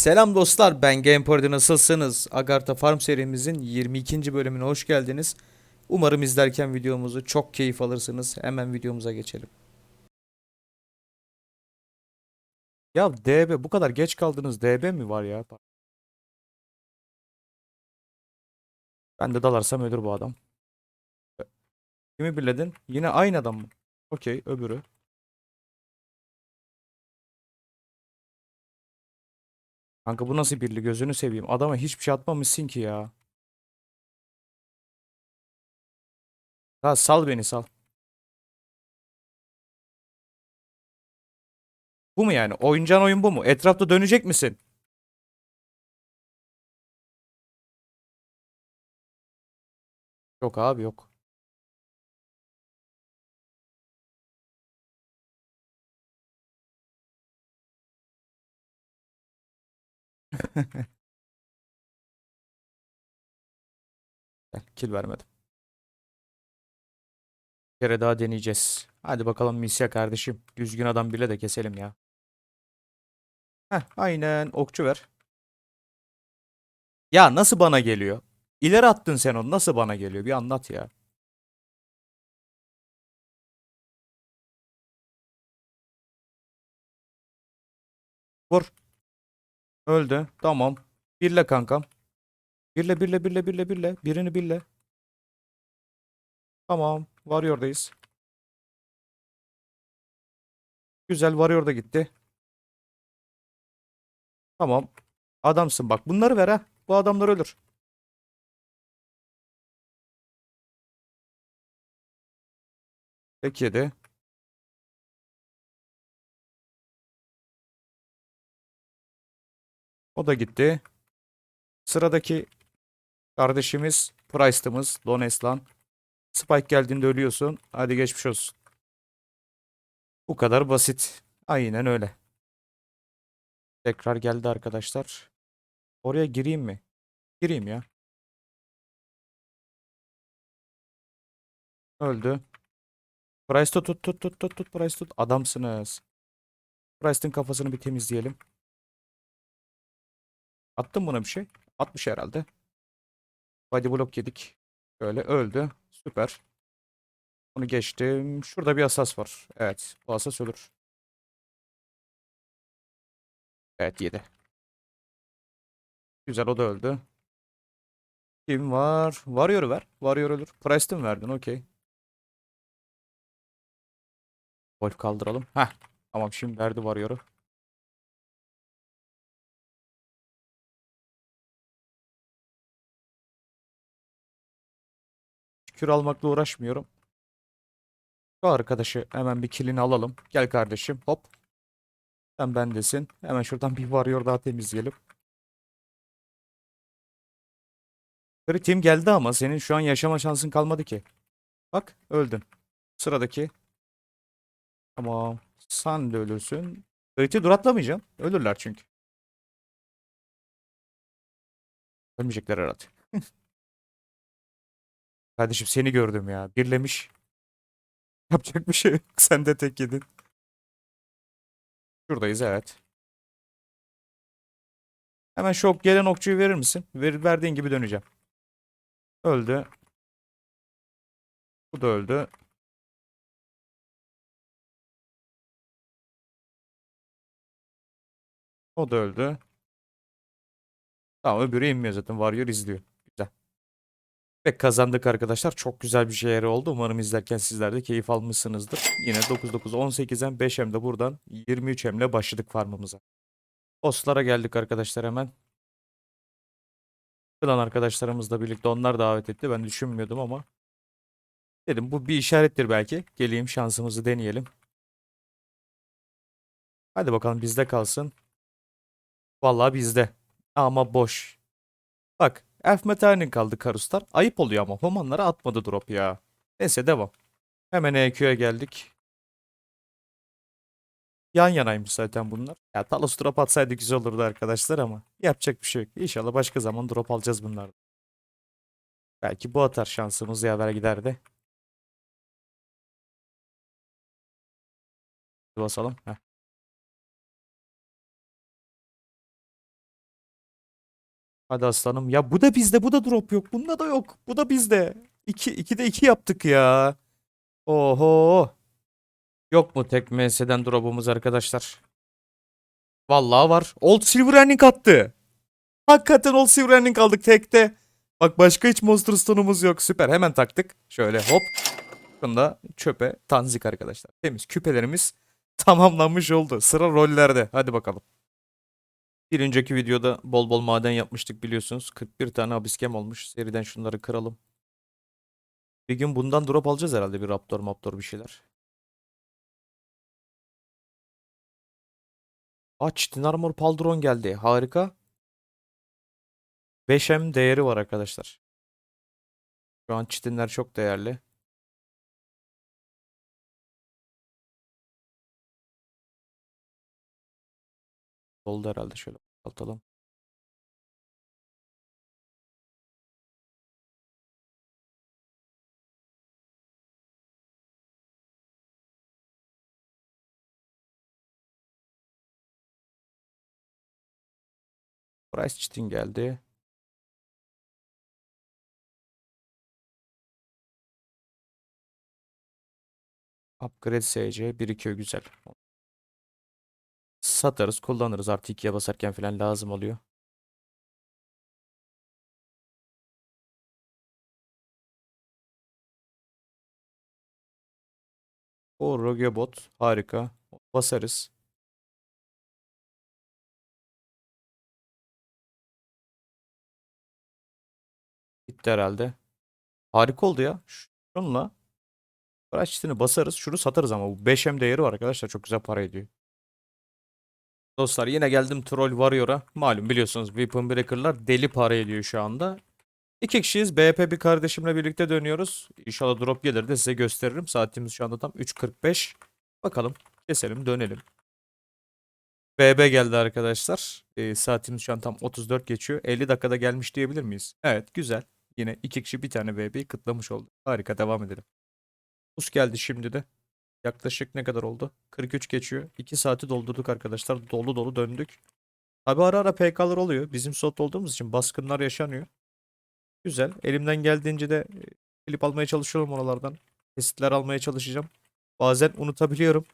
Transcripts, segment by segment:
Selam dostlar ben Gamepor'da nasılsınız? Agartha Farm serimizin 22. bölümüne hoş geldiniz. Umarım izlerken videomuzu çok keyif alırsınız. Hemen videomuza geçelim. Ya DB bu kadar geç kaldınız DB mi var ya? Ben de dalarsam ölür bu adam. Kimi birledin? Yine aynı adam mı? Okey öbürü. Kanka bu nasıl birli gözünü seveyim. Adama hiçbir şey atmamışsın ki ya. Ha sal beni sal. Bu mu yani? Oynayacağın oyun bu mu? Etrafta dönecek misin? Yok abi yok. Kill vermedim. Bir kere daha deneyeceğiz. Hadi bakalım Misya kardeşim. Düzgün adam bile de keselim ya. Heh, aynen okçu ver. Ya nasıl bana geliyor? İleri attın sen onu. Nasıl bana geliyor? Bir anlat ya. Vur. Öldü. Tamam. Birle kankam. Birle birle birle birle birle. Birini birle. Tamam. Warrior'dayız. Güzel Warrior da gitti. Tamam. Adamsın bak. Bunları ver ha. Bu adamlar ölür. Tek yedi. O da gitti. Sıradaki kardeşimiz Price'tımız Doneslan. Spike geldiğinde ölüyorsun. Hadi geçmiş olsun. Bu kadar basit. Aynen öyle. Tekrar geldi arkadaşlar. Oraya gireyim mi? Gireyim ya. Öldü. Price tut tut tut tut tut tut Price tut. Adamsınız. Price'ın kafasını bir temizleyelim. Attım buna bir şey. Atmış herhalde. Body block yedik. Böyle öldü. Süper. Bunu geçtim. Şurada bir asas var. Evet. Bu asas ölür. Evet yedi. Güzel o da öldü. Kim var? Warrior'u ver. Warrior ölür. Price'ı verdin? Okey. Wolf kaldıralım. Heh. Tamam şimdi verdi Warrior'u. Kür almakla uğraşmıyorum. Şu arkadaşı hemen bir killini alalım. Gel kardeşim. Hop. Sen bendesin. Hemen şuradan bir varıyor daha temizleyelim. Kritim geldi ama senin şu an yaşama şansın kalmadı ki. Bak öldün. Sıradaki. Tamam. Sen de ölürsün. Kriti duratlamayacağım. Ölürler çünkü. Ölmeyecekler herhalde. Kardeşim seni gördüm ya. Birlemiş. Yapacak bir şey yok. Sen de tek yedin. Şuradayız evet. Hemen şu ok gelen okçuyu verir misin? Ver, verdiğin gibi döneceğim. Öldü. Bu da öldü. O da öldü. Tamam öbürü inmiyor zaten. Warrior izliyor. Ve kazandık arkadaşlar. Çok güzel bir şey oldu. Umarım izlerken sizler de keyif almışsınızdır. Yine 9-9-18'den 5M de buradan 23M ile başladık farmımıza. Boss'lara geldik arkadaşlar hemen. Klan arkadaşlarımızla birlikte onlar davet etti. Ben düşünmüyordum ama. Dedim bu bir işarettir belki. Geleyim şansımızı deneyelim. Hadi bakalım bizde kalsın. Vallahi bizde. Ama boş. Bak Elf Metal'in kaldı Karuslar. Ayıp oluyor ama Homanlara atmadı drop ya. Neyse devam. Hemen EQ'ya geldik. Yan yanaymış zaten bunlar. Ya Talos drop atsaydı güzel olurdu arkadaşlar ama yapacak bir şey yok. İnşallah başka zaman drop alacağız bunlardan. Belki bu atar şansımız yaver gider de. Basalım. Heh. Hadi aslanım. Ya bu da bizde. Bu da drop yok. Bunda da yok. Bu da bizde. 2 2 de 2 yaptık ya. Oho. Yok mu tek MS'den drop'umuz arkadaşlar? Vallahi var. Old Silver Ending attı. Hakikaten Old Silver Ending aldık tekte. Bak başka hiç Monster Stone'umuz yok. Süper. Hemen taktık. Şöyle hop. Bunu çöpe tanzik arkadaşlar. Temiz. Küpelerimiz tamamlanmış oldu. Sıra rollerde. Hadi bakalım. Bir önceki videoda bol bol maden yapmıştık biliyorsunuz. 41 tane abiskem olmuş. Seriden şunları kıralım. Bir gün bundan drop alacağız herhalde bir raptor maptor bir şeyler. Aa Chitin Armor Paldron geldi. Harika. 5M değeri var arkadaşlar. Şu an çitinler çok değerli. Oldu herhalde şöyle atalım. Price Chitin geldi. Upgrade SC birikiyor güzel. Satarız, kullanırız. Artı 2'ye basarken falan lazım oluyor. O Rogebot harika. Basarız. Bitti herhalde. Harika oldu ya. Şunla Araç basarız. Şunu satarız ama bu 5M değeri var arkadaşlar. Çok güzel para ediyor. Dostlar yine geldim Troll Warrior'a. Malum biliyorsunuz Weapon Breaker'lar deli para ediyor şu anda. İki kişiyiz. BP bir kardeşimle birlikte dönüyoruz. İnşallah drop gelir de size gösteririm. Saatimiz şu anda tam 3.45. Bakalım. Keselim dönelim. BB geldi arkadaşlar. Ee, saatimiz şu an tam 34 geçiyor. 50 dakikada gelmiş diyebilir miyiz? Evet güzel. Yine iki kişi bir tane BB'yi kıtlamış oldu. Harika devam edelim. Bus geldi şimdi de. Yaklaşık ne kadar oldu? 43 geçiyor. 2 saati doldurduk arkadaşlar. Dolu dolu döndük. Tabi ara ara PK'lar oluyor. Bizim slot olduğumuz için baskınlar yaşanıyor. Güzel. Elimden geldiğince de e, klip almaya çalışıyorum oralardan. Kesitler almaya çalışacağım. Bazen unutabiliyorum.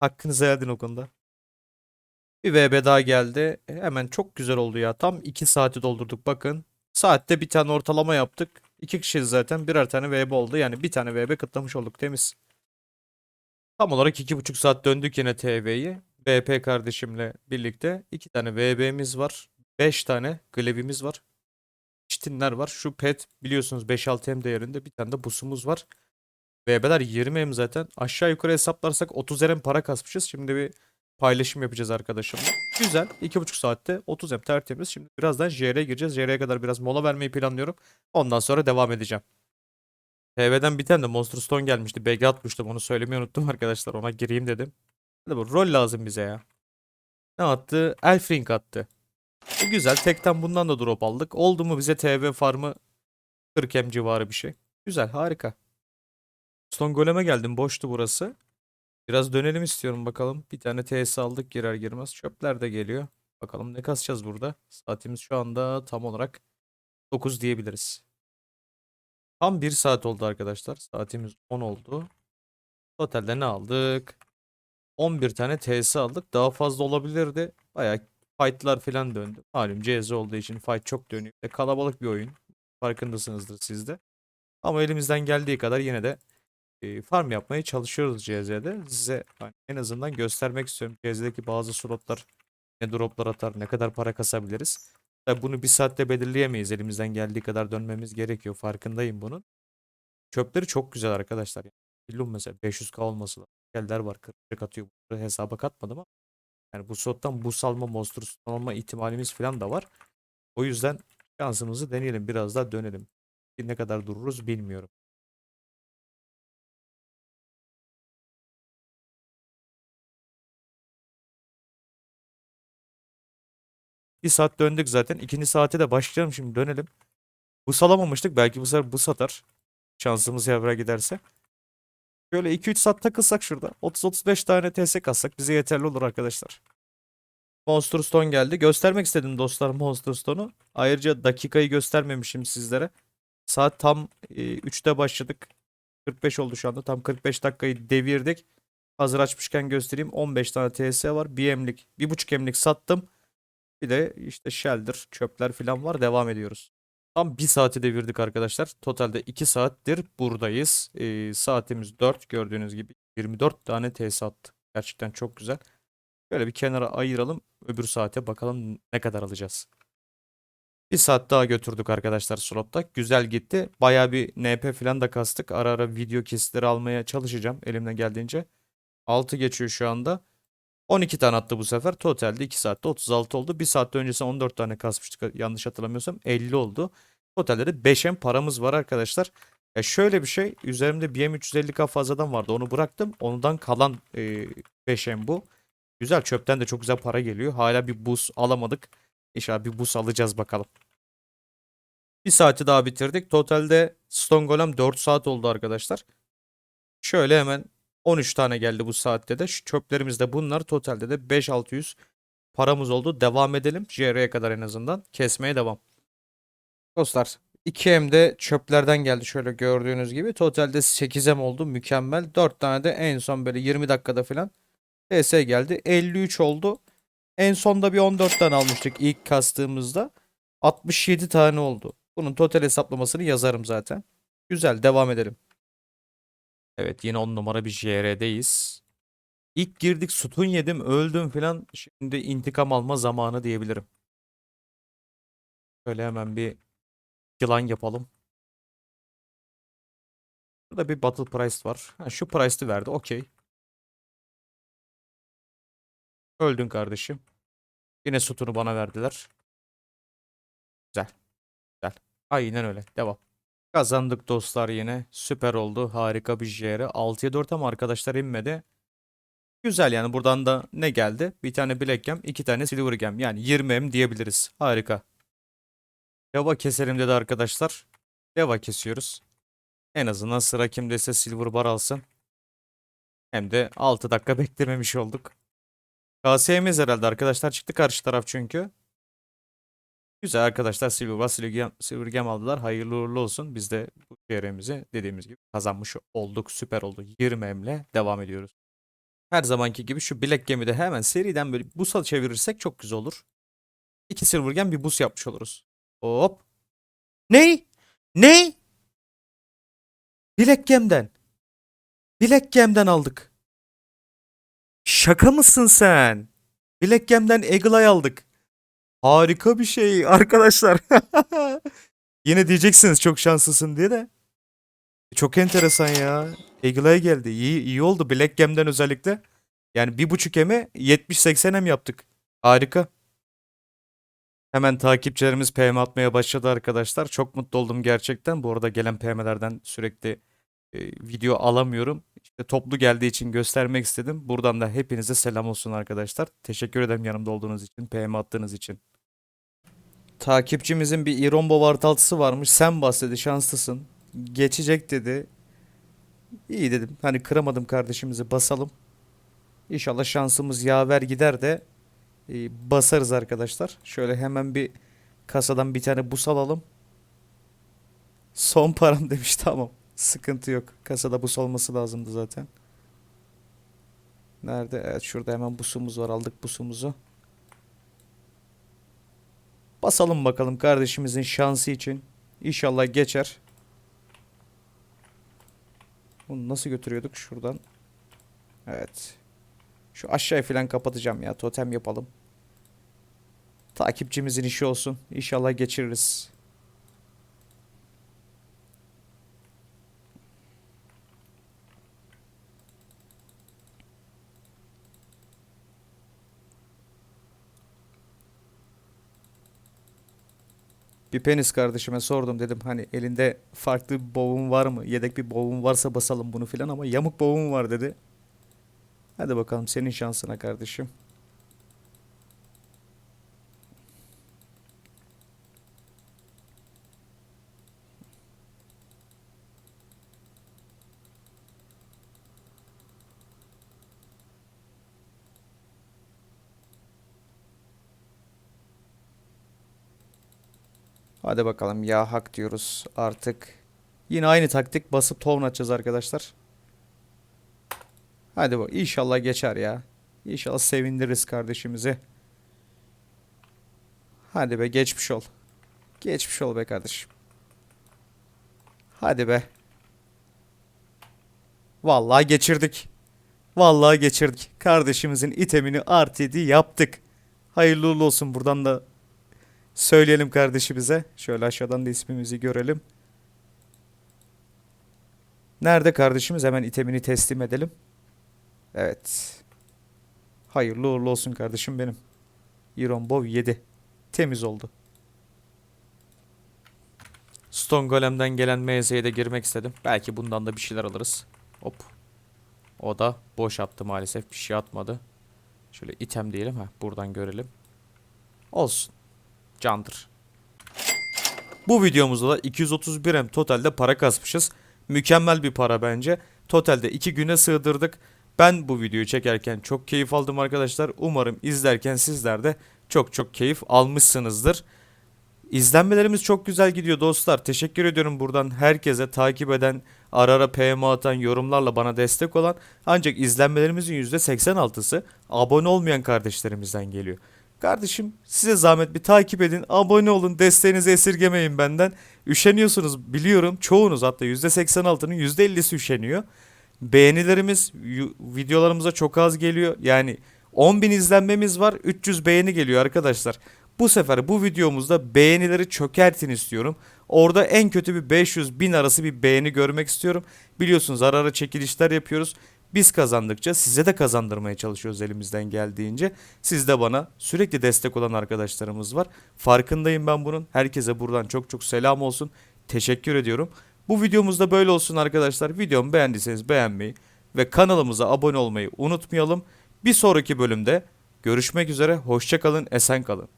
Hakkınızı edin o konuda. Bir VB daha geldi. E, Hemen çok güzel oldu ya. Tam 2 saati doldurduk bakın. Saatte bir tane ortalama yaptık. İki kişiyiz zaten. Birer tane VB oldu. Yani bir tane VB kıtlamış olduk. Temiz. Tam olarak iki buçuk saat döndük yine TV'yi. BP kardeşimle birlikte. iki tane VB'miz var. 5 tane glevimiz var. Çitinler var. Şu pet biliyorsunuz 5-6M değerinde. Bir tane de busumuz var. VB'ler 20M zaten. Aşağı yukarı hesaplarsak 30M para kasmışız. Şimdi bir paylaşım yapacağız arkadaşımla. Güzel. 2,5 saatte 30M tertemiz. Şimdi birazdan JR'ye gireceğiz. JR'ye kadar biraz mola vermeyi planlıyorum. Ondan sonra devam edeceğim. TV'den bir tane de Monster Stone gelmişti. BG atmıştım. Onu söylemeyi unuttum arkadaşlar. Ona gireyim dedim. Hadi bu rol lazım bize ya. Ne attı? Elf Ring attı. Bu güzel. Tekten bundan da drop aldık. Oldu mu bize TV farmı 40M civarı bir şey. Güzel. Harika. Stone Golem'e geldim. Boştu burası. Biraz dönelim istiyorum bakalım. Bir tane TS aldık girer girmez. Çöpler de geliyor. Bakalım ne kasacağız burada. Saatimiz şu anda tam olarak 9 diyebiliriz. Tam 1 saat oldu arkadaşlar. Saatimiz 10 oldu. Totalde ne aldık? 11 tane TS aldık. Daha fazla olabilirdi. Bayağı fightlar falan döndü. Malum CS olduğu için fight çok dönüyor. E, kalabalık bir oyun. Farkındasınızdır siz de. Ama elimizden geldiği kadar yine de e, farm yapmaya çalışıyoruz CZ'de. Size en azından göstermek istiyorum. CZ'deki bazı slotlar ne droplar atar, ne kadar para kasabiliriz. Tabii bunu bir saatte belirleyemeyiz. Elimizden geldiği kadar dönmemiz gerekiyor. Farkındayım bunun. Çöpleri çok güzel arkadaşlar. Billum mesela 500k olması lazım. Geller var 40 atıyor. Bunları hesaba katmadım ama. Yani bu slottan bu salma monster slot alma ihtimalimiz falan da var. O yüzden şansımızı deneyelim. Biraz daha dönelim. Ne kadar dururuz bilmiyorum. Bir saat döndük zaten. İkinci saate de başlayalım şimdi dönelim. Bu salamamıştık. Belki bu sefer bu satar. Şansımız yaver giderse. Şöyle 2-3 saat takılsak şurada. 30-35 tane TS kassak bize yeterli olur arkadaşlar. Monster Stone geldi. Göstermek istedim dostlar Monster Stone'u. Ayrıca dakikayı göstermemişim sizlere. Saat tam e, 3'te başladık. 45 oldu şu anda. Tam 45 dakikayı devirdik. Hazır açmışken göstereyim. 15 tane TS var. Bir emlik, bir buçuk emlik sattım. Bir de işte shelter, çöpler falan var. Devam ediyoruz. Tam bir saati devirdik arkadaşlar. Totalde 2 saattir buradayız. Ee, saatimiz 4 gördüğünüz gibi. 24 tane attı. Gerçekten çok güzel. Böyle bir kenara ayıralım. Öbür saate bakalım ne kadar alacağız. Bir saat daha götürdük arkadaşlar slotta. Güzel gitti. Baya bir NP falan da kastık. Ara ara video kesitleri almaya çalışacağım elimden geldiğince. 6 geçiyor şu anda. 12 tane attı bu sefer. Totalde 2 saatte 36 oldu. 1 saatte öncesi 14 tane kasmıştık yanlış hatırlamıyorsam. 50 oldu. Totalde de 5M paramız var arkadaşlar. Ya şöyle bir şey. Üzerimde BM350K fazladan vardı. Onu bıraktım. Ondan kalan e, 5M bu. Güzel çöpten de çok güzel para geliyor. Hala bir buz alamadık. İnşallah bir buz alacağız bakalım. Bir saati daha bitirdik. Totalde Stone Golem 4 saat oldu arkadaşlar. Şöyle hemen 13 tane geldi bu saatte de. Şu çöplerimiz de bunlar. Totalde de 5600 paramız oldu. Devam edelim. JR'ye kadar en azından. Kesmeye devam. Dostlar 2M'de çöplerden geldi şöyle gördüğünüz gibi. Totalde 8M oldu. Mükemmel. 4 tane de en son böyle 20 dakikada falan TS geldi. 53 oldu. En sonda bir 14 tane almıştık ilk kastığımızda. 67 tane oldu. Bunun total hesaplamasını yazarım zaten. Güzel devam edelim. Evet yine 10 numara bir JR'deyiz. İlk girdik sütun yedim öldüm falan. Şimdi intikam alma zamanı diyebilirim. Şöyle hemen bir yılan yapalım. Burada bir battle price var. Ha, şu price'ı verdi okey. Öldün kardeşim. Yine sütunu bana verdiler. Güzel. Güzel. Aynen öyle. Devam. Kazandık dostlar yine. Süper oldu. Harika bir JR. 6'ya 4 ama arkadaşlar inmedi. Güzel yani buradan da ne geldi? Bir tane Black Gem, iki tane Silver Gem. Yani 20M diyebiliriz. Harika. Leva keselim dedi arkadaşlar. Leva kesiyoruz. En azından sıra kimdeyse Silver Bar alsın. Hem de 6 dakika beklememiş olduk. KS'miz herhalde arkadaşlar çıktı karşı taraf çünkü. Güzel arkadaşlar Silver Silver Silver aldılar. Hayırlı uğurlu olsun. Biz de bu çevremizi dediğimiz gibi kazanmış olduk. Süper oldu. 20M'le devam ediyoruz. Her zamanki gibi şu Black Gem'i de hemen seriden böyle bus'a çevirirsek çok güzel olur. İki Silver Gem bir bus yapmış oluruz. Hop. Ney? Ney? Black Gem'den. Black Gem'den aldık. Şaka mısın sen? Black Gem'den Eagle Eye aldık. Harika bir şey arkadaşlar. Yine diyeceksiniz çok şanslısın diye de. Çok enteresan ya. Eagle Eye geldi. İyi, iyi oldu Black Gem'den özellikle. Yani bir buçuk eme 70-80 em yaptık. Harika. Hemen takipçilerimiz PM atmaya başladı arkadaşlar. Çok mutlu oldum gerçekten. Bu arada gelen PM'lerden sürekli e, video alamıyorum. İşte toplu geldiği için göstermek istedim. Buradan da hepinize selam olsun arkadaşlar. Teşekkür ederim yanımda olduğunuz için, PM attığınız için. Takipçimizin bir Irombo vartaltısı varmış. Sen bas dedi, şanslısın. Geçecek dedi. İyi dedim. Hani kıramadım kardeşimizi basalım. İnşallah şansımız yaver gider de e, basarız arkadaşlar. Şöyle hemen bir kasadan bir tane bus alalım. Son param demiş tamam. Sıkıntı yok. Kasada bus olması lazımdı zaten. Nerede? Evet şurada hemen busumuz var. Aldık busumuzu. Basalım bakalım kardeşimizin şansı için. İnşallah geçer. Bunu nasıl götürüyorduk? Şuradan. Evet. Şu aşağıya falan kapatacağım ya. Totem yapalım. Takipçimizin işi olsun. İnşallah geçiririz. Bir penis kardeşime sordum dedim hani elinde farklı bir bovum var mı? Yedek bir bovum varsa basalım bunu filan ama yamuk bovum var dedi. Hadi bakalım senin şansına kardeşim. Hadi bakalım ya hak diyoruz artık. Yine aynı taktik basıp tohum atacağız arkadaşlar. Hadi bak inşallah geçer ya. İnşallah sevindiririz kardeşimizi. Hadi be geçmiş ol. Geçmiş ol be kardeşim. Hadi be. Vallahi geçirdik. Vallahi geçirdik. Kardeşimizin itemini yedi yaptık. Hayırlı olsun buradan da söyleyelim kardeşimize. Şöyle aşağıdan da ismimizi görelim. Nerede kardeşimiz? Hemen itemini teslim edelim. Evet. Hayırlı uğurlu olsun kardeşim benim. Iron Bow 7. Temiz oldu. Stone Golem'den gelen MZ'ye de girmek istedim. Belki bundan da bir şeyler alırız. Hop. O da boş attı maalesef. Bir şey atmadı. Şöyle item diyelim. ha buradan görelim. Olsun. Candır. Bu videomuzda da 231 M totalde para kasmışız. Mükemmel bir para bence. Totalde 2 güne sığdırdık. Ben bu videoyu çekerken çok keyif aldım arkadaşlar. Umarım izlerken sizler de çok çok keyif almışsınızdır. İzlenmelerimiz çok güzel gidiyor dostlar. Teşekkür ediyorum buradan herkese takip eden, ara ara PM atan, yorumlarla bana destek olan. Ancak izlenmelerimizin %86'sı abone olmayan kardeşlerimizden geliyor. Kardeşim size zahmet bir takip edin, abone olun, desteğinizi esirgemeyin benden. Üşeniyorsunuz biliyorum. Çoğunuz hatta %86'nın %50'si üşeniyor. Beğenilerimiz videolarımıza çok az geliyor. Yani 10.000 izlenmemiz var, 300 beğeni geliyor arkadaşlar. Bu sefer bu videomuzda beğenileri çökertin istiyorum. Orada en kötü bir 500 bin arası bir beğeni görmek istiyorum. Biliyorsunuz ara ara çekilişler yapıyoruz. Biz kazandıkça size de kazandırmaya çalışıyoruz elimizden geldiğince. Siz de bana sürekli destek olan arkadaşlarımız var. Farkındayım ben bunun. Herkese buradan çok çok selam olsun. Teşekkür ediyorum. Bu videomuzda böyle olsun arkadaşlar. Videomu beğendiyseniz beğenmeyi ve kanalımıza abone olmayı unutmayalım. Bir sonraki bölümde görüşmek üzere. Hoşçakalın, esen kalın.